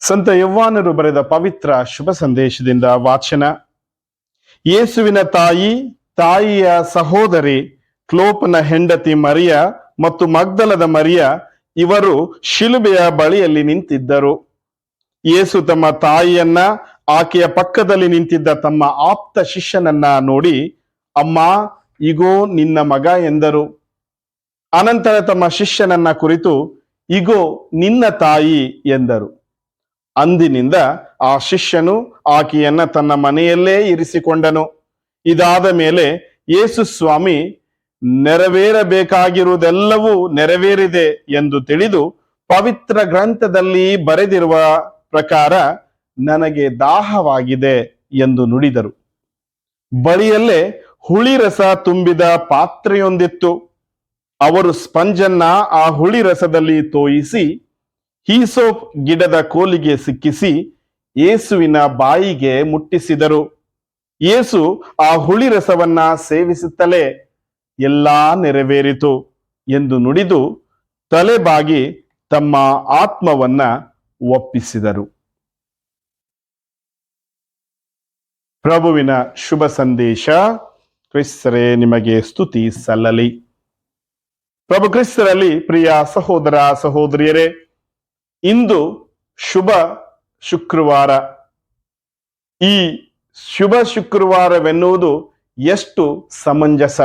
ಸಂತ ಯವ್ವಾನರು ಬರೆದ ಪವಿತ್ರ ಶುಭ ಸಂದೇಶದಿಂದ ವಾಚನ. ಯೇಸುವಿನ ತಾಯಿ, ತಾಯಿಯ ಸಹೋದರಿ ಕ್ಲೋಪನ ಹೆಂಡತಿ ಮರಿಯ ಮತ್ತು ಮಗ್ದಲದ ಮರಿಯ ಇವರು ಶಿಲುಬೆಯ ಬಳಿಯಲ್ಲಿ ನಿಂತಿದ್ದರು. ಯೇಸು ತಮ್ಮ ತಾಯಿಯನ್ನ, ಆಕೆಯ ಪಕ್ಕದಲ್ಲಿ ನಿಂತಿದ್ದ ತಮ್ಮ ಆಪ್ತ ಶಿಷ್ಯನನ್ನ ನೋಡಿ, ಅಮ್ಮ, ಇಗೋ, ನಿನ್ನ ಮಗ ಎಂದರು. ಅನಂತರ ತಮ್ಮ ಶಿಷ್ಯನನ್ನ ಕುರಿತು, ಇಗೋ, ನಿನ್ನ ತಾಯಿ ಎಂದರು. ಅಂದಿನಿಂದ ಆ ಶಿಷ್ಯನು ಆಕೆಯನ್ನ ತನ್ನ ಮನೆಯಲ್ಲೇ ಇರಿಸಿಕೊಂಡನು. ಇದಾದ ಮೇಲೆ ಯೇಸು ಸ್ವಾಮಿ, ನೆರವೇರಬೇಕಾಗಿರುವುದೆಲ್ಲವೂ ನೆರವೇರಿದೆ ಎಂದು ತಿಳಿದು ಪವಿತ್ರ ಗ್ರಂಥದಲ್ಲಿ ಬರೆದಿರುವ ಪ್ರಕಾರ ನನಗೆ ದಾಹವಾಗಿದೆ ಎಂದು ನುಡಿದರು. ಬಳಿಯಲ್ಲೇ ಹುಳಿ ರಸ ತುಂಬಿದ ಪಾತ್ರೆಯೊಂದಿತ್ತು. ಅವರು ಸ್ಪಂಜನ್ನ ಆ ಹುಳಿ ರಸದಲ್ಲಿ ತೋಯಿಸಿ ಹೀಸೋಪ್ ಗಿಡದ ಕೋಲಿಗೆ ಸಿಕ್ಕಿಸಿ ಯೇಸುವಿನ ಬಾಯಿಗೆ ಮುಟ್ಟಿಸಿದರು. ಯೇಸು ಆ ಹುಳಿ ರಸವನ್ನ ಸೇವಿಸುತ್ತಲೇ ಎಲ್ಲಾ ನೆರವೇರಿತು ಎಂದು ನುಡಿದು ತಲೆಬಾಗಿ ತಮ್ಮ ಆತ್ಮವನ್ನ ಒಪ್ಪಿಸಿದರು. ಪ್ರಭುವಿನ ಶುಭ ಸಂದೇಶ, ಕ್ರಿಸ್ತರೇ, ನಿಮಗೆ ಸ್ತುತಿ ಸಲ್ಲಲಿ. ಪ್ರಭು ಕ್ರಿಸ್ತರಲ್ಲಿ ಪ್ರಿಯ ಸಹೋದರ ಸಹೋದರಿಯರೇ ಇಂದು ಶುಭ ಶುಕ್ರವಾರ. ಈ ಶುಭ ಶುಕ್ರವಾರವೆನ್ನುವುದು ಎಷ್ಟು ಸಮಂಜಸ.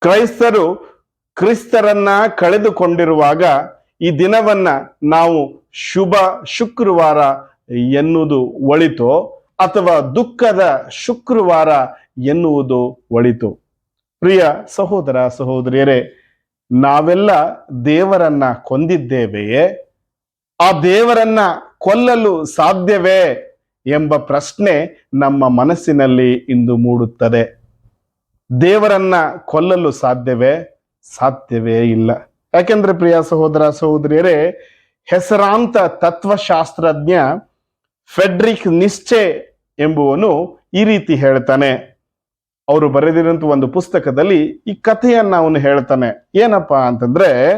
ಕ್ರೈಸ್ತರು ಕ್ರಿಸ್ತರನ್ನ ಕಳೆದುಕೊಂಡಿರುವಾಗ ಈ ದಿನವನ್ನ ನಾವು ಶುಭ ಶುಕ್ರವಾರ ಎನ್ನುವುದು ಒಳಿತು ಅಥವಾ ದುಃಖದ ಶುಕ್ರವಾರ ಎನ್ನುವುದು ಒಳಿತು. ಪ್ರಿಯ ಸಹೋದರ ಸಹೋದರಿಯರೇ, ನಾವೆಲ್ಲ ದೇವರನ್ನ ಕೊಂದಿದ್ದೇವೆಯೇ? ಆ ದೇವರನ್ನ ಕೊಲ್ಲಲು ಸಾಧ್ಯವೇ ಎಂಬ ಪ್ರಶ್ನೆ ನಮ್ಮ ಮನಸ್ಸಿನಲ್ಲಿ ಇಂದು ಮೂಡುತ್ತದೆ. ದೇವರನ್ನ ಕೊಲ್ಲಲು ಸಾಧ್ಯವೇ? ಸಾಧ್ಯವೇ ಇಲ್ಲ. ಯಾಕೆಂದ್ರೆ ಪ್ರಿಯ ಸಹೋದರ, ಸಹೋದರಿಯರೇ, ಹೆಸರಾಂತ ತತ್ವಶಾಸ್ತ್ರಜ್ಞ ಫೆಡ್ರಿಕ್ ನಿಶ್ಚೆ ಎಂಬುವನು ಈ ರೀತಿ ಹೇಳ್ತಾನೆ. ಅವರು ಬರೆದಿರುವಂತ ಒಂದು ಪುಸ್ತಕದಲ್ಲಿ ಈ ಕಥೆಯನ್ನ ಅವನು ಹೇಳ್ತಾನೆ. ಏನಪ್ಪಾ ಅಂತಂದ್ರೆ,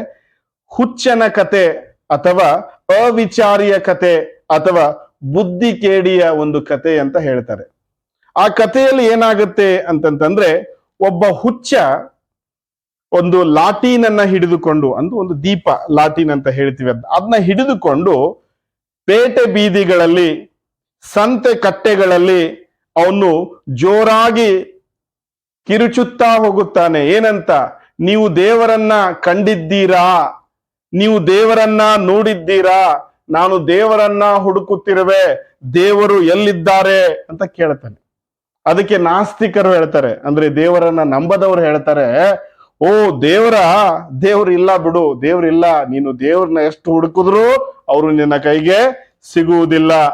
ಹುಚ್ಚನ ಕತೆ ಅಥವಾ ಅವಿಚಾರಿಯ ಕತೆ ಅಥವಾ ಬುದ್ಧಿ ಕೇಡಿಯ ಒಂದು ಕತೆ ಅಂತ ಹೇಳ್ತಾರೆ. ಆ ಕಥೆಯಲ್ಲಿ ಏನಾಗುತ್ತೆ ಅಂತಂತಂದ್ರೆ ಒಬ್ಬ ಹುಚ್ಚ ಒಂದು ಲಾಟೀನನ್ನ ಹಿಡಿದುಕೊಂಡು ಅಂದು ಒಂದು ದೀಪ ಲಾಟೀನ್ ಅಂತ ಹೇಳ್ತೀವಿ ಅಂತ. ಅದನ್ನ ಹಿಡಿದುಕೊಂಡು ಪೇಟೆ ಬೀದಿಗಳಲ್ಲಿ, ಸಂತೆ ಕಟ್ಟೆಗಳಲ್ಲಿ ಅವನು ಜೋರಾಗಿ ಕಿರುಚುತ್ತಾ ಹೋಗುತ್ತಾನೆ. ಏನಂತ? ನೀವು ದೇವರನ್ನ ಕಂಡಿದ್ದೀರಾ? ನೀವು ದೇವರನ್ನ ನೋಡಿದ್ದೀರಾ? ನಾನು ದೇವರನ್ನ ಹುಡುಕುತ್ತಿರುವೆ. ದೇವರು ಎಲ್ಲಿದ್ದಾರೆ ಅಂತ ಕೇಳ್ತಾನೆ. ಅದಕ್ಕೆ ನಾಸ್ತಿಕರು ಹೇಳ್ತಾರೆ. ಅಂದ್ರೆ ದೇವರನ್ನ ನಂಬದವ್ರು ಹೇಳ್ತಾರೆ, ಓ ದೇವರ, ದೇವ್ರ ಇಲ್ಲ ಬಿಡು ದೇವ್ರಿಲ್ಲ ನೀನು ದೇವ್ರನ್ನ ಎಷ್ಟು ಹುಡುಕಿದ್ರು ಅವರು ನಿನ್ನ ಕೈಗೆ ಸಿಗುವುದಿಲ್ಲ.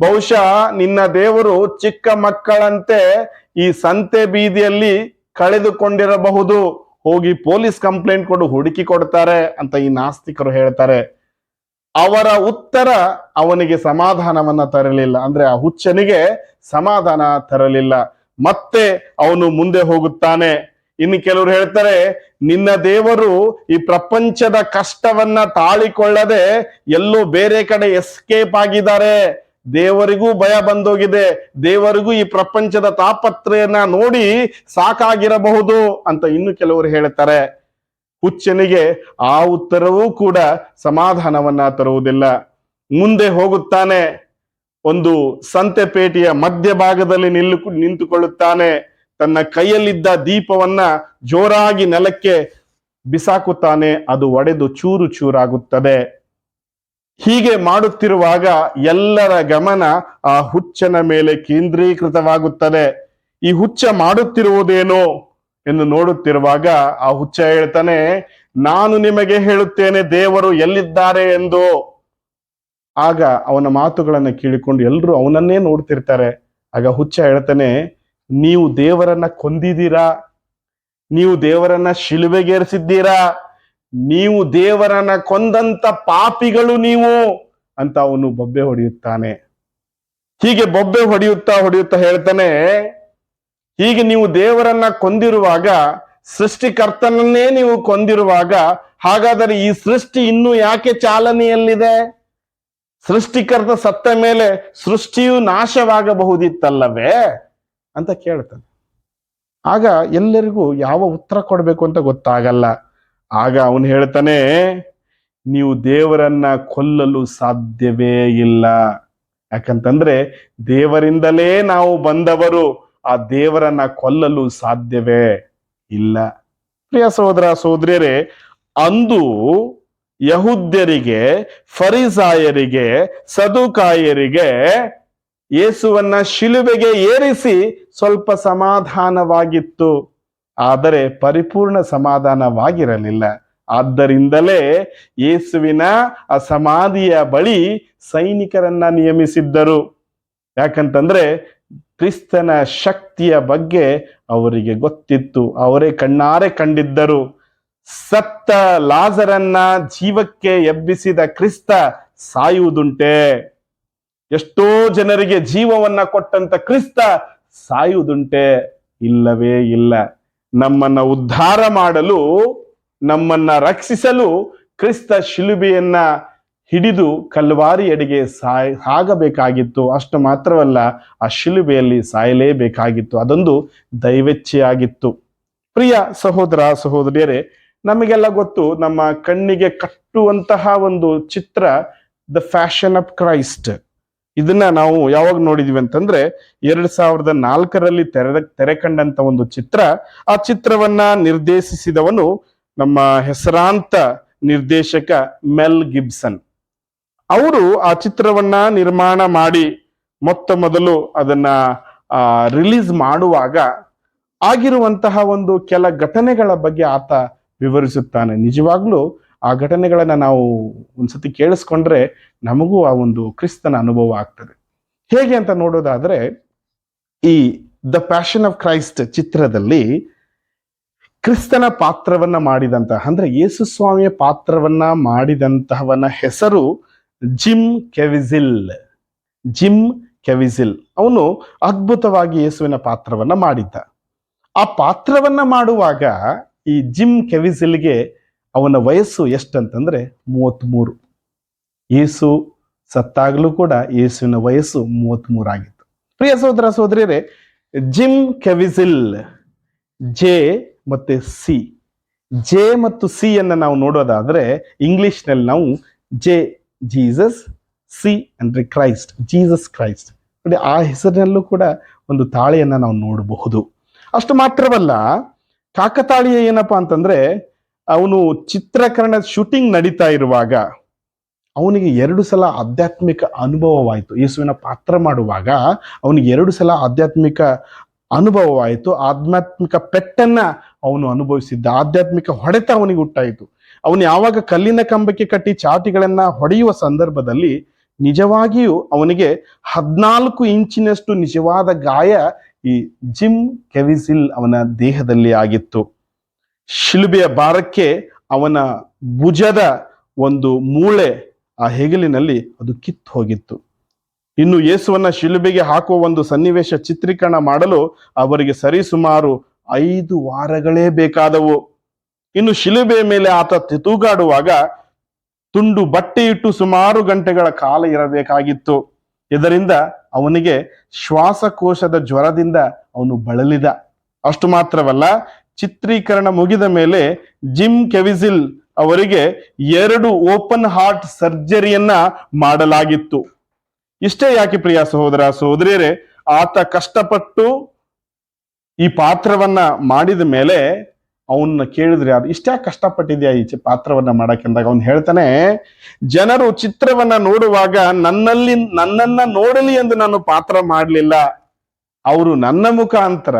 ಬಹುಶಃ ನಿನ್ನ ದೇವರು ಚಿಕ್ಕ ಮಕ್ಕಳಂತೆ ಈ ಸಂತೆ ಬೀದಿಯಲ್ಲಿ ಕಳೆದುಕೊಂಡಿರಬಹುದು. ಹೋಗಿ ಪೊಲೀಸ್ ಕಂಪ್ಲೇಂಟ್ ಕೊಡು, ಹುಡುಕಿ ಕೊಡ್ತಾರೆ ಅಂತ ಈ ನಾಸ್ತಿಕರು ಹೇಳ್ತಾರೆ. ಅವರ ಉತ್ತರ ಅವನಿಗೆ ಸಮಾಧಾನವನ್ನ ತರಲಿಲ್ಲ. ಅಂದ್ರೆ ಆ ಹುಚ್ಚನಿಗೆ ಸಮಾಧಾನ ತರಲಿಲ್ಲ. ಮತ್ತೆ ಅವನು ಮುಂದೆ ಹೋಗುತ್ತಾನೆ. ಇನ್ನು ಕೆಲವರು ಹೇಳ್ತಾರೆ, ನಿನ್ನ ದೇವರು ಈ ಪ್ರಪಂಚದ ಕಷ್ಟವನ್ನ ತಾಳಿಕೊಳ್ಳದೆ ಎಲ್ಲೋ ಬೇರೆ ಕಡೆ ಎಸ್ಕೇಪ್ ಆಗಿದ್ದಾರೆ. ದೇವರಿಗೂ ಭಯ ಬಂದೋಗಿದೆ, ದೇವರಿಗೂ ಈ ಪ್ರಪಂಚದ ತಾಪತ್ರೆಯನ್ನ ನೋಡಿ ಸಾಕಾಗಿರಬಹುದು ಅಂತ ಇನ್ನು ಕೆಲವರು ಹೇಳ್ತಾರೆ. ಹುಚ್ಚನಿಗೆ ಆ ಉತ್ತರವೂ ಕೂಡ ಸಮಾಧಾನವನ್ನ ತರುವುದಿಲ್ಲ. ಮುಂದೆ ಹೋಗುತ್ತಾನೆ, ಒಂದು ಸಂತೆಪೇಟೆಯ ಮಧ್ಯಭಾಗದಲ್ಲಿ ನಿಲ್ಲು, ನಿಂತುಕೊಳ್ಳುತ್ತಾನೆ. ತನ್ನ ಕೈಯಲ್ಲಿದ್ದ ದೀಪವನ್ನ ಜೋರಾಗಿ ನೆಲಕ್ಕೆ ಬಿಸಾಕುತ್ತಾನೆ, ಅದು ಒಡೆದು ಚೂರು ಚೂರಾಗುತ್ತದೆ. ಹೀಗೆ ಮಾಡುತ್ತಿರುವಾಗ ಎಲ್ಲರ ಗಮನ ಆ ಹುಚ್ಚನ ಮೇಲೆ ಕೇಂದ್ರೀಕೃತವಾಗುತ್ತದೆ. ಈ ಹುಚ್ಚ ಮಾಡುತ್ತಿರುವುದೇನೋ ಎಂದು ನೋಡುತ್ತಿರುವಾಗ ಆ ಹುಚ್ಚ ಹೇಳ್ತಾನೆ, ನಾನು ನಿಮಗೆ ಹೇಳುತ್ತೇನೆ, ದೇವರು ಎಲ್ಲಿದ್ದಾರೆ ಎಂದು. ಆಗ ಅವನ ಮಾತುಗಳನ್ನು ಕೇಳಿಕೊಂಡು ಎಲ್ಲರೂ ಅವನನ್ನೇ ನೋಡ್ತಿರ್ತಾರೆ. ಆಗ ಹುಚ್ಚ ಹೇಳ್ತಾನೆ, ನೀವು ದೇವರನ್ನ ಕೊಂದಿದ್ದೀರಾ? ನೀವು ದೇವರನ್ನ ಶಿಲುಬೆಗೇರಿಸಿದ್ದೀರಾ? ನೀವು ದೇವರನ್ನ ಕೊಂದಂತ ಪಾಪಿಗಳು ನೀವು ಅಂತ ಅವನು ಬೊಬ್ಬೆ ಹೊಡೆಯುತ್ತಾನೆ. ಹೀಗೆ ಬೊಬ್ಬೆ ಹೊಡೆಯುತ್ತಾ ಹೊಡೆಯುತ್ತಾ ಹೇಳ್ತಾನೆ, ಹೀಗೆ ನೀವು ದೇವರನ್ನ ಕೊಂದಿರುವಾಗ, ಸೃಷ್ಟಿಕರ್ತನನ್ನೇ ನೀವು ಕೊಂದಿರುವಾಗ, ಹಾಗಾದರೆ ಈ ಸೃಷ್ಟಿ ಇನ್ನೂ ಯಾಕೆ ಚಾಲನೆಯಲ್ಲಿದೆ? ಸೃಷ್ಟಿಕರ್ತ ಸತ್ತ ಮೇಲೆ ಸೃಷ್ಟಿಯು ನಾಶವಾಗಬಹುದಿತ್ತಲ್ಲವೇ ಅಂತ ಕೇಳ್ತಾನೆ. ಆಗ ಎಲ್ಲರಿಗೂ ಯಾವ ಉತ್ತರ ಕೊಡಬೇಕು ಅಂತ ಗೊತ್ತಾಗಲ್ಲ. ಆಗ ಅವನು ಹೇಳ್ತಾನೆ, ನೀವು ದೇವರನ್ನ ಕೊಲ್ಲಲು ಸಾಧ್ಯವೇ ಇಲ್ಲ. ಯಾಕಂತಂದ್ರೆ, ದೇವರಿಂದಲೇ ನಾವು ಬಂದವರು, ಆ ದೇವರನ್ನ ಕೊಲ್ಲಲು ಸಾಧ್ಯವೇ ಇಲ್ಲ. ಪ್ರಿಯ ಸಹೋದರ, ಸಹೋದರಿಯರೇ, ಅಂದು ಯಹುದ್ಯರಿಗೆ, ಫರಿಸಾಯರಿಗೆ, ಸದುಕಾಯರಿಗೆ ಯೇಸುವನ್ನ ಶಿಲುಬೆಗೆ ಏರಿಸಿ ಸ್ವಲ್ಪ ಸಮಾಧಾನವಾಗಿತ್ತು. ಆದರೆ ಪರಿಪೂರ್ಣ ಸಮಾಧಾನವಾಗಿರಲಿಲ್ಲ. ಆದ್ದರಿಂದಲೇ ಯೇಸುವಿನ ಆ ಸಮಾಧಿಯ ಬಳಿ ಸೈನಿಕರನ್ನ ನಿಯಮಿಸಿದ್ದರು. ಯಾಕಂತಂದ್ರೆ ಕ್ರಿಸ್ತನ ಶಕ್ತಿಯ ಬಗ್ಗೆ ಅವರಿಗೆ ಗೊತ್ತಿತ್ತು. ಅವರೇ ಕಣ್ಣಾರೆ ಕಂಡಿದ್ದರು. ಸತ್ತ ಲಾಜರನ್ನ ಜೀವಕ್ಕೆ ಎಬ್ಬಿಸಿದ ಕ್ರಿಸ್ತ ಸಾಯುವುದುಂಟೆ? ಎಷ್ಟೋ ಜನರಿಗೆ ಜೀವವನ್ನ ಕೊಟ್ಟಂತ ಕ್ರಿಸ್ತ ಸಾಯುವುದುಂಟೆ? ಇಲ್ಲವೇ ಇಲ್ಲ. ನಮ್ಮನ್ನ ಉದ್ಧಾರ ಮಾಡಲು, ನಮ್ಮನ್ನ ರಕ್ಷಿಸಲು ಕ್ರಿಸ್ತ ಶಿಲುಬೆಯನ್ನ ಹಿಡಿದು ಕಲ್ವಾರಿ ಅಡಿಗೆ ಸಾಯ್, ಸಾಗಬೇಕಾಗಿತ್ತು. ಅಷ್ಟು ಮಾತ್ರವಲ್ಲ, ಆ ಶಿಲುಬೆಯಲ್ಲಿ ಸಾಯಲೇಬೇಕಾಗಿತ್ತು. ಅದೊಂದು ದೈವೇಚ್ಛೆಯಾಗಿತ್ತು ಪ್ರಿಯ ಸಹೋದರ, ಸಹೋದರಿಯರೇ, ನಮಗೆಲ್ಲ ಗೊತ್ತು, ನಮ್ಮ ಕಣ್ಣಿಗೆ ಕಟ್ಟುವಂತಹ ಒಂದು ಚಿತ್ರ ದ ಫ್ಯಾಷನ್ ಆಫ್ ಕ್ರೈಸ್ಟ್ ಇದನ್ನ ನಾವು ಯಾವಾಗ ನೋಡಿದ್ವಿ ಅಂತಂದ್ರೆ ಎರಡ್ ಸಾವಿರದ ನಾಲ್ಕರಲ್ಲಿ ತೆರೆ ತೆರೆ ಕಂಡಂತ ಒಂದು ಚಿತ್ರ. ಆ ಚಿತ್ರವನ್ನ ನಿರ್ದೇಶಿಸಿದವನು ನಮ್ಮ ಹೆಸರಾಂತ ನಿರ್ದೇಶಕ ಮೆಲ್ ಗಿಬ್ಸನ್. ಅವರು ಆ ಚಿತ್ರವನ್ನ ನಿರ್ಮಾಣ ಮಾಡಿ ಮೊತ್ತ ಮೊದಲು ಅದನ್ನ ರಿಲೀಸ್ ಮಾಡುವಾಗ ಆಗಿರುವಂತಹ ಒಂದು ಕೆಲ ಘಟನೆಗಳ ಬಗ್ಗೆ ಆತ ವಿವರಿಸುತ್ತಾನೆ. ನಿಜವಾಗ್ಲೂ ಆ ಘಟನೆಗಳನ್ನು ನಾವು ಒಂದ್ಸತಿ ಕೇಳಿಸ್ಕೊಂಡ್ರೆ ನಮಗೂ ಆ ಒಂದು ಕ್ರಿಸ್ತನ ಅನುಭವ ಆಗ್ತದೆ. ಹೇಗೆ ಅಂತ ನೋಡೋದಾದ್ರೆ, ಈ ದ ಪ್ಯಾಷನ್ ಆಫ್ ಕ್ರೈಸ್ಟ್ ಚಿತ್ರದಲ್ಲಿ ಕ್ರಿಸ್ತನ ಪಾತ್ರವನ್ನ ಮಾಡಿದಂತಹ, ಅಂದ್ರೆ ಯೇಸು ಸ್ವಾಮಿಯ ಪಾತ್ರವನ್ನ ಮಾಡಿದಂತಹವನ ಹೆಸರು ಜಿಮ್ ಕೆವಿಸಿಲ್ ಜಿಮ್ ಕೆವಿಸಿಲ್ ಅವನು ಅದ್ಭುತವಾಗಿ ಯೇಸುವಿನ ಪಾತ್ರವನ್ನ ಮಾಡಿದ್ದ. ಆ ಪಾತ್ರವನ್ನ ಮಾಡುವಾಗ ಈ ಜಿಮ್ ಕೆವಿಸಿಲ್ಗೆ ಅವನ ವಯಸ್ಸು ಎಷ್ಟಂತಂದರೆ ಮೂವತ್ತ್ಮೂರು ಯೇಸು ಸತ್ತಾಗಲೂ ಕೂಡ ಯೇಸುವಿನ ವಯಸ್ಸು ಮೂವತ್ತ್ಮೂರು ಆಗಿತ್ತು. ಪ್ರಿಯ ಸಹೋದರ ಸಹೋದರಿಯರೇ ಜಿಮ್ ಕೆವಿಸಿಲ್ ಜೆ ಮತ್ತೆ ಸಿ ಜೆ ಮತ್ತು ಸಿ ಅನ್ನ ನಾವು ನೋಡೋದಾದ್ರೆ ಇಂಗ್ಲೀಷ್ನಲ್ಲಿ ನಾವು ಜೆ ಜೀಸಸ್ ಸಿ ಅಂದರೆ ಕ್ರೈಸ್ಟ್ ಜೀಸಸ್ ಕ್ರೈಸ್ಟ್ ನೋಡಿ, ಆ ಹೆಸರಿನಲ್ಲೂ ಕೂಡ ಒಂದು ತಾಳೆಯನ್ನ ನಾವು ನೋಡಬಹುದು. ಅಷ್ಟು ಮಾತ್ರವಲ್ಲ, ಕಾಕತಾಳೀಯ ಏನಪ್ಪಾ ಅಂತಂದ್ರೆ ಅವನು ಚಿತ್ರೀಕರಣ ಶೂಟಿಂಗ್ ನಡೀತಾ ಇರುವಾಗ ಅವನಿಗೆ ಎರಡು ಸಲ ಆಧ್ಯಾತ್ಮಿಕ ಅನುಭವವಾಯಿತು. ಯೇಸುವಿನ ಪಾತ್ರ ಮಾಡುವಾಗ ಅವನಿಗೆ ಎರಡು ಸಲ ಆಧ್ಯಾತ್ಮಿಕ ಅನುಭವವಾಯಿತು. ಆಧ್ಯಾತ್ಮಿಕ ಪೆಟ್ಟನ್ನ ಅವನು ಅನುಭವಿಸಿದ್ದ. ಆಧ್ಯಾತ್ಮಿಕ ಹೊಡೆತ ಅವನಿಗೆ ಹುಟ್ಟಾಯಿತು. ಅವನು ಯಾವಾಗ ಕಲ್ಲಿನ ಕಂಬಕ್ಕೆ ಕಟ್ಟಿ ಚಾಟಿಗಳನ್ನ ಹೊಡೆಯುವ ಸಂದರ್ಭದಲ್ಲಿ ನಿಜವಾಗಿಯೂ ಅವನಿಗೆ ಹದಿನಾಲ್ಕು ಇಂಚಿನಷ್ಟು ನಿಜವಾದ ಗಾಯ ಈ ಜಿಮ್ ಕೆವಿಸಿಲ್ ಅವನ ದೇಹದಲ್ಲಿ ಆಗಿತ್ತು. ಶಿಲುಬೆಯ ಭಾರಕ್ಕೆ ಅವನ ಭುಜದ ಒಂದು ಮೂಳೆ ಆ ಹೆಗಲಿನಲ್ಲಿ ಅದು ಕಿತ್ತು ಹೋಗಿತ್ತು. ಇನ್ನು ಯೇಸುವನ್ನ ಶಿಲುಬೆಗೆ ಹಾಕುವ ಒಂದು ಸನ್ನಿವೇಶ ಚಿತ್ರೀಕರಣ ಮಾಡಲು ಅವರಿಗೆ ಸರಿಸುಮಾರು ಐದು ವಾರಗಳೇ ಬೇಕಾದವು. ಇನ್ನು ಶಿಲುಬೆಯ ಮೇಲೆ ಆತ ತೂಗಾಡುವಾಗ ತುಂಡು ಬಟ್ಟೆಯಿಟ್ಟು ಸುಮಾರು ಗಂಟೆಗಳ ಕಾಲ ಇರಬೇಕಾಗಿತ್ತು. ಇದರಿಂದ ಅವನಿಗೆ ಶ್ವಾಸಕೋಶದ ಜ್ವರದಿಂದ ಅವನು ಬಳಲಿದ. ಅಷ್ಟು ಮಾತ್ರವಲ್ಲ ಚಿತ್ರೀಕರಣ ಮುಗಿದ ಮೇಲೆ ಜಿಮ್ ಕೆವಿಸಿಲ್ ಅವರಿಗೆ ಎರಡು ಓಪನ್ ಹಾರ್ಟ್ ಸರ್ಜರಿಯನ್ನ ಮಾಡಲಾಗಿತ್ತು. ಇಷ್ಟೇ ಯಾಕೆ ಪ್ರಿಯ ಸಹೋದರ ಸಹೋದರಿಯರೇ, ಆತ ಕಷ್ಟಪಟ್ಟು ಈ ಪಾತ್ರವನ್ನ ಮಾಡಿದ ಮೇಲೆ ಅವನ್ನ ಕೇಳಿದ್ರೆ ಅದು ಇಷ್ಟೇ ಕಷ್ಟಪಟ್ಟಿದ್ಯಾ ಈ ಪಾತ್ರವನ್ನ ಮಾಡಕ್ಕೆ ಅಂದಾಗ ಅವ್ನು ಹೇಳ್ತಾನೆ, ಜನರು ಚಿತ್ರವನ್ನ ನೋಡುವಾಗ ನನ್ನಲ್ಲಿ, ನನ್ನನ್ನ ನೋಡಲಿ ಎಂದು ನಾನು ಪಾತ್ರ ಮಾಡಲಿಲ್ಲ. ಅವರು ನನ್ನ ಮುಖಾಂತರ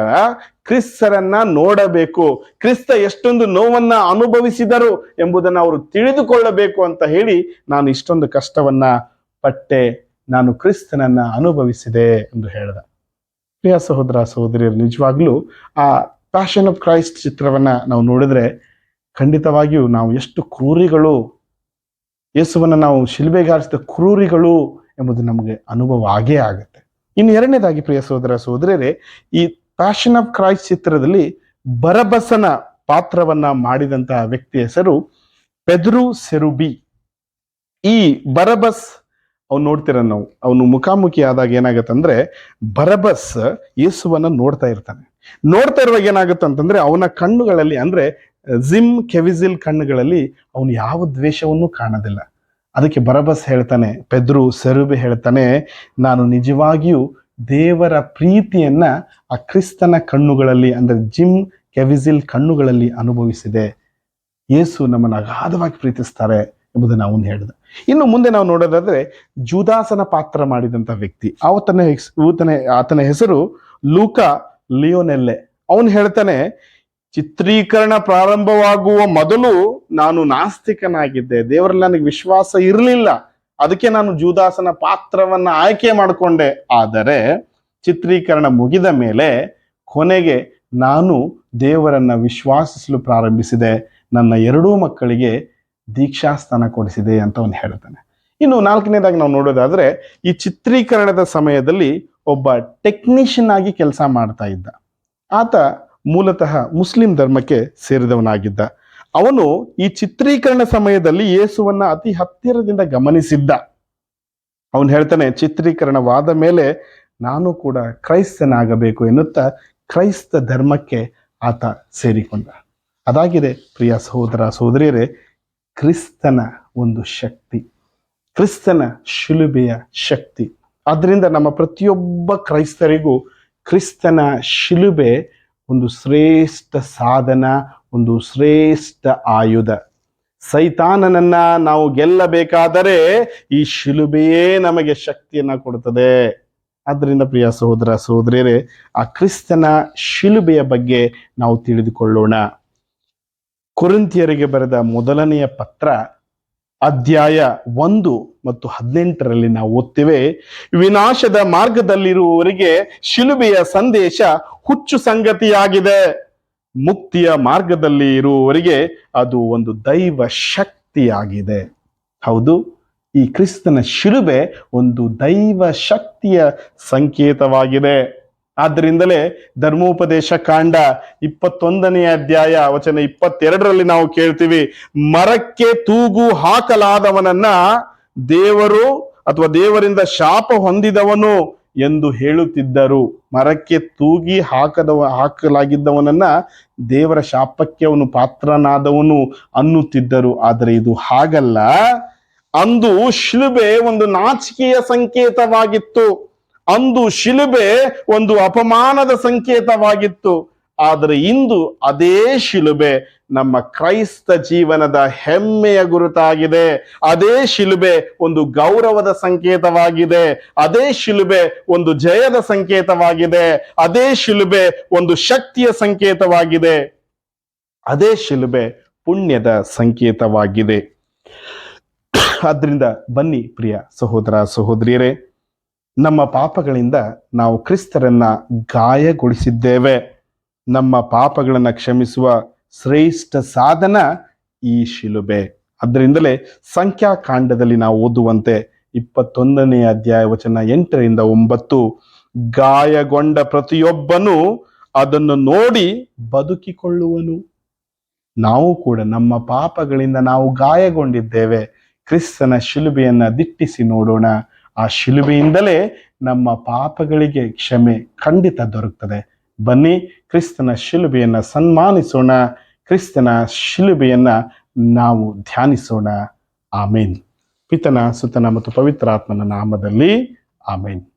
ಕ್ರಿಸ್ತರನ್ನ ನೋಡಬೇಕು, ಕ್ರಿಸ್ತ ಎಷ್ಟೊಂದು ನೋವನ್ನ ಅನುಭವಿಸಿದರು ಎಂಬುದನ್ನು ಅವರು ತಿಳಿದುಕೊಳ್ಳಬೇಕು ಅಂತ ಹೇಳಿ ನಾನು ಇಷ್ಟೊಂದು ಕಷ್ಟವನ್ನ ಪಟ್ಟೆ, ನಾನು ಕ್ರಿಸ್ತನನ್ನ ಅನುಭವಿಸಿದೆ ಎಂದು ಹೇಳಿದ. ಪ್ರಿಯ ಸಹೋದರ ಸಹೋದರಿಯರು, ನಿಜವಾಗ್ಲೂ ಆ ಪ್ಯಾಷನ್ ಆಫ್ ಕ್ರೈಸ್ಟ್ ಚಿತ್ರವನ್ನ ನಾವು ನೋಡಿದ್ರೆ ಖಂಡಿತವಾಗಿಯೂ ನಾವು ಎಷ್ಟು ಕ್ರೂರಿಗಳು, ಯೇಸುವನ್ನ ನಾವು ಶಿಲ್ಬೆಗಾರಿಸಿದ ಕ್ರೂರಿಗಳು ಎಂಬುದು ನಮಗೆ ಅನುಭವ ಆಗೇ ಆಗುತ್ತೆ. ಇನ್ನು ಎರಡನೇದಾಗಿ ಪ್ರಿಯ ಸಹೋದರ ಸಹೋದರರೇ, ಈ ಪ್ಯಾಷನ್ ಆಫ್ ಕ್ರೈಸ್ಟ್ ಚಿತ್ರದಲ್ಲಿ ಬರಬಸನ ಪಾತ್ರವನ್ನ ಮಾಡಿದಂತಹ ವ್ಯಕ್ತಿ ಹೆಸರು ಪೆದ್ರು ಸೆರುಬಿ. ಈ ಬರಬಸ್, ಅವ್ನು ನೋಡ್ತೀರ ನಾವು, ಅವನು ಮುಖಾಮುಖಿ ಆದಾಗ ಏನಾಗತ್ತಂದ್ರೆ ಬರಬಸ್ ಯೇಸುವನ್ನ ನೋಡ್ತಾ ಇರ್ತಾನೆ. ನೋಡ್ತಾ ಇರುವಾಗ ಏನಾಗುತ್ತೆ ಅಂತಂದ್ರೆ ಅವನ ಕಣ್ಣುಗಳಲ್ಲಿ ಅಂದ್ರೆ ಜಿಮ್ ಕೆವಿಜಿಲ್ ಕಣ್ಣುಗಳಲ್ಲಿ ಅವನು ಯಾವ ದ್ವೇಷವನ್ನು ಕಾಣೋದಿಲ್ಲ. ಅದಕ್ಕೆ ಬರಬಸ್ ಹೇಳ್ತಾನೆ, ಪೆದ್ರು ಸೆರುಬೆ ಹೇಳ್ತಾನೆ, ನಾನು ನಿಜವಾಗಿಯೂ ದೇವರ ಪ್ರೀತಿಯನ್ನ ಆ ಕ್ರಿಸ್ತನ ಕಣ್ಣುಗಳಲ್ಲಿ, ಅಂದ್ರೆ ಜಿಮ್ ಕೆವಿಸಿಲ್ ಕಣ್ಣುಗಳಲ್ಲಿ ಅನುಭವಿಸಿದೆ. ಯೇಸು ನಮ್ಮನ್ನು ಅಗಾಧವಾಗಿ ಪ್ರೀತಿಸ್ತಾರೆ ಎಂಬುದನ್ನು ಅವನು ಹೇಳಿದ. ಇನ್ನು ಮುಂದೆ ನಾವು ನೋಡೋದಾದ್ರೆ ಜೂದಾಸನ ಪಾತ್ರ ಮಾಡಿದಂತ ವ್ಯಕ್ತಿ. ಆತನ ಆತನ ಹೆಸರು ಲೂಕಾ ಲಿಯೋನೆಲ್ಲೆ. ಅವನು ಹೇಳ್ತಾನೆ ಚಿತ್ರೀಕರಣ ಪ್ರಾರಂಭವಾಗುವ ಮೊದಲು ನಾನು ನಾಸ್ತಿಕನಾಗಿದ್ದೆ. ದೇವರಲ್ಲಿ ನನಗೆ ವಿಶ್ವಾಸ ಇರಲಿಲ್ಲ. ಅದಕ್ಕೆ ನಾನು ಜೂದಾಸನ ಪಾತ್ರವನ್ನ ಆಯ್ಕೆ ಮಾಡಿಕೊಂಡೆ. ಆದರೆ ಚಿತ್ರೀಕರಣ ಮುಗಿದ ಮೇಲೆ ಕೊನೆಗೆ ನಾನು ದೇವರನ್ನ ವಿಶ್ವಾಸಿಸಲು ಪ್ರಾರಂಭಿಸಿದೆ. ನನ್ನ ಎರಡೂ ಮಕ್ಕಳಿಗೆ ದೀಕ್ಷಾಸ್ಥಾನ ಕೊಡಿಸಿದೆ ಅಂತ ಅವನು ಹೇಳ್ತಾನೆ ಇನ್ನು ನಾಲ್ಕನೇದಾಗಿ ನಾವು ನೋಡೋದಾದ್ರೆ, ಈ ಚಿತ್ರೀಕರಣದ ಸಮಯದಲ್ಲಿ ಒಬ್ಬ ಟೆಕ್ನಿಷಿಯನ್ ಆಗಿ ಕೆಲಸ ಮಾಡ್ತಾ ಇದ್ದ. ಆತ ಮೂಲತಃ ಮುಸ್ಲಿಂ ಧರ್ಮಕ್ಕೆ ಸೇರಿದವನಾಗಿದ್ದ. ಅವನು ಈ ಚಿತ್ರೀಕರಣ ಸಮಯದಲ್ಲಿ ಯೇಸುವನ್ನ ಅತಿ ಹತ್ತಿರದಿಂದ ಗಮನಿಸಿದ್ದ. ಅವನು ಹೇಳ್ತಾನೆ, ಚಿತ್ರೀಕರಣವಾದ ಮೇಲೆ ನಾನು ಕೂಡ ಕ್ರೈಸ್ತನಾಗಬೇಕು ಎನ್ನುತ್ತಾ ಕ್ರೈಸ್ತ ಧರ್ಮಕ್ಕೆ ಆತ ಸೇರಿಕೊಂಡ. ಅದಾಗಿದೆ ಪ್ರಿಯ ಸಹೋದರ ಸಹೋದರಿಯರೇ, ಕ್ರಿಸ್ತನ ಒಂದು ಶಕ್ತಿ, ಕ್ರಿಸ್ತನ ಶಿಲುಬೆಯ ಶಕ್ತಿ. ಆದ್ರಿಂದ ನಮ್ಮ ಪ್ರತಿಯೊಬ್ಬ ಕ್ರೈಸ್ತರಿಗೂ ಕ್ರಿಸ್ತನ ಶಿಲುಬೆ ಒಂದು ಶ್ರೇಷ್ಠ ಸಾಧನ, ಒಂದು ಶ್ರೇಷ್ಠ ಆಯುಧ. ಸೈತಾನನನ್ನ ನಾವು ಗೆಲ್ಲಬೇಕಾದರೆ ಈ ಶಿಲುಬೆಯೇ ನಮಗೆ ಶಕ್ತಿಯನ್ನ ಕೊಡುತ್ತದೆ ಆದ್ದರಿಂದ ಪ್ರಿಯ ಸಹೋದರ, ಸಹೋದರಿಯರೇ, ಆ ಕ್ರಿಸ್ತನ ಶಿಲುಬೆಯ ಬಗ್ಗೆ ನಾವು ತಿಳಿದುಕೊಳ್ಳೋಣ. ಕುರಿಂತಿಯರಿಗೆ ಬರೆದ ಮೊದಲನೆಯ ಪತ್ರ ಅಧ್ಯಾಯ ಒಂದು ಮತ್ತು ಹದಿನೆಂಟರಲ್ಲಿ ನಾವು ಓದ್ತೇವೆ, ವಿನಾಶದ ಮಾರ್ಗದಲ್ಲಿರುವವರಿಗೆ ಶಿಲುಬೆಯ ಸಂದೇಶ ಹುಚ್ಚು ಸಂಗತಿಯಾಗಿದೆ. ಮುಕ್ತಿಯ ಮಾರ್ಗದಲ್ಲಿ ಇರುವವರಿಗೆ ಅದು ಒಂದು ದೈವ ಶಕ್ತಿಯಾಗಿದೆ. ಹೌದು, ಈ ಕ್ರಿಸ್ತನ ಶಿಲುಬೆ ಒಂದು ದೈವ ಶಕ್ತಿಯ ಸಂಕೇತವಾಗಿದೆ. ಆದ್ದರಿಂದಲೇ ಧರ್ಮೋಪದೇಶ ಕಾಂಡ ಇಪ್ಪತ್ತೊಂದನೇ ಅಧ್ಯಾಯ ವಚನ ಇಪ್ಪತ್ತೆರಡರಲ್ಲಿ ನಾವು ಕೇಳ್ತೀವಿ, ಮರಕ್ಕೆ ತೂಗು ಹಾಕಲಾದವನನ್ನ ದೇವರು ಅಥವಾ ದೇವರಿಂದ ಶಾಪ ಹೊಂದಿದವನು ಎಂದು ಹೇಳುತ್ತಿದ್ದರು. ಮರಕ್ಕೆ ತೂಗಿ ಹಾಕದವ, ಹಾಕಲಾಗಿದ್ದವನನ್ನ ದೇವರ ಶಾಪಕ್ಕೆ ಅವನು ಪಾತ್ರನಾದವನು ಅನ್ನುತ್ತಿದ್ದರು. ಆದರೆ ಇದು ಹಾಗಲ್ಲ. ಅಂದು ಶಿಲುಬೆ ಒಂದು ನಾಚಿಕೆಯ ಸಂಕೇತವಾಗಿತ್ತು. ಅಂದು ಶಿಲುಬೆ ಒಂದು ಅಪಮಾನದ ಸಂಕೇತವಾಗಿತ್ತು. ಆದರೆ ಇಂದು ಅದೇ ಶಿಲುಬೆ ನಮ್ಮ ಕ್ರೈಸ್ತ ಜೀವನದ ಹೆಮ್ಮೆಯ ಗುರುತಾಗಿದೆ. ಅದೇ ಶಿಲುಬೆ ಒಂದು ಗೌರವದ ಸಂಕೇತವಾಗಿದೆ. ಅದೇ ಶಿಲುಬೆ ಒಂದು ಜಯದ ಸಂಕೇತವಾಗಿದೆ. ಅದೇ ಶಿಲುಬೆ ಒಂದು ಶಕ್ತಿಯ ಸಂಕೇತವಾಗಿದೆ. ಅದೇ ಶಿಲುಬೆ ಪುಣ್ಯದ ಸಂಕೇತವಾಗಿದೆ. ಆದ್ರಿಂದ ಬನ್ನಿ ಪ್ರಿಯ ಸಹೋದರ ಸಹೋದರಿಯರೇ ನಮ್ಮ ಪಾಪಗಳಿಂದ ನಾವು ಕ್ರಿಸ್ತರನ್ನ ಗಾಯಗೊಳಿಸಿದ್ದೇವೆ. ನಮ್ಮ ಪಾಪಗಳನ್ನು ಕ್ಷಮಿಸುವ ಶ್ರೇಷ್ಠ ಸಾಧನ ಈ ಶಿಲುಬೆ. ಅದರಿಂದಲೇ ಸಂಖ್ಯಾಕಾಂಡದಲ್ಲಿ ನಾವು ಓದುವಂತೆ ಇಪ್ಪತ್ತೊಂದನೇ ಅಧ್ಯಾಯ ವಚನ ಎಂಟರಿಂದ ಒಂಬತ್ತು. ಗಾಯಗೊಂಡ ಪ್ರತಿಯೊಬ್ಬನು ಅದನ್ನು ನೋಡಿ ಬದುಕಿಕೊಳ್ಳುವನು. ನಾವು ಕೂಡ ನಮ್ಮ ಪಾಪಗಳಿಂದ ನಾವು ಗಾಯಗೊಂಡಿದ್ದೇವೆ. ಕ್ರಿಸ್ತನ ಶಿಲುಬೆಯನ್ನ ದಿಟ್ಟಿಸಿ ನೋಡೋಣ. ಆ ಶಿಲುಬೆಯಿಂದಲೇ ನಮ್ಮ ಪಾಪಗಳಿಗೆ ಕ್ಷಮೆ ಖಂಡಿತ ದೊರಕುತ್ತದೆ ಬನ್ನಿ, ಕ್ರಿಸ್ತನ ಶಿಲುಬೆಯನ್ನು ಸನ್ಮಾನಿಸೋಣ. ಕ್ರಿಸ್ತನ ಶಿಲುಬೆಯನ್ನು ನಾವು ಧ್ಯಾನಿಸೋಣ. ಆಮೇನ್. ಪಿತನ, ಸುತನ ಮತ್ತು ಪವಿತ್ರಾತ್ಮನ ನಾಮದಲ್ಲಿ ಆಮೇನ್.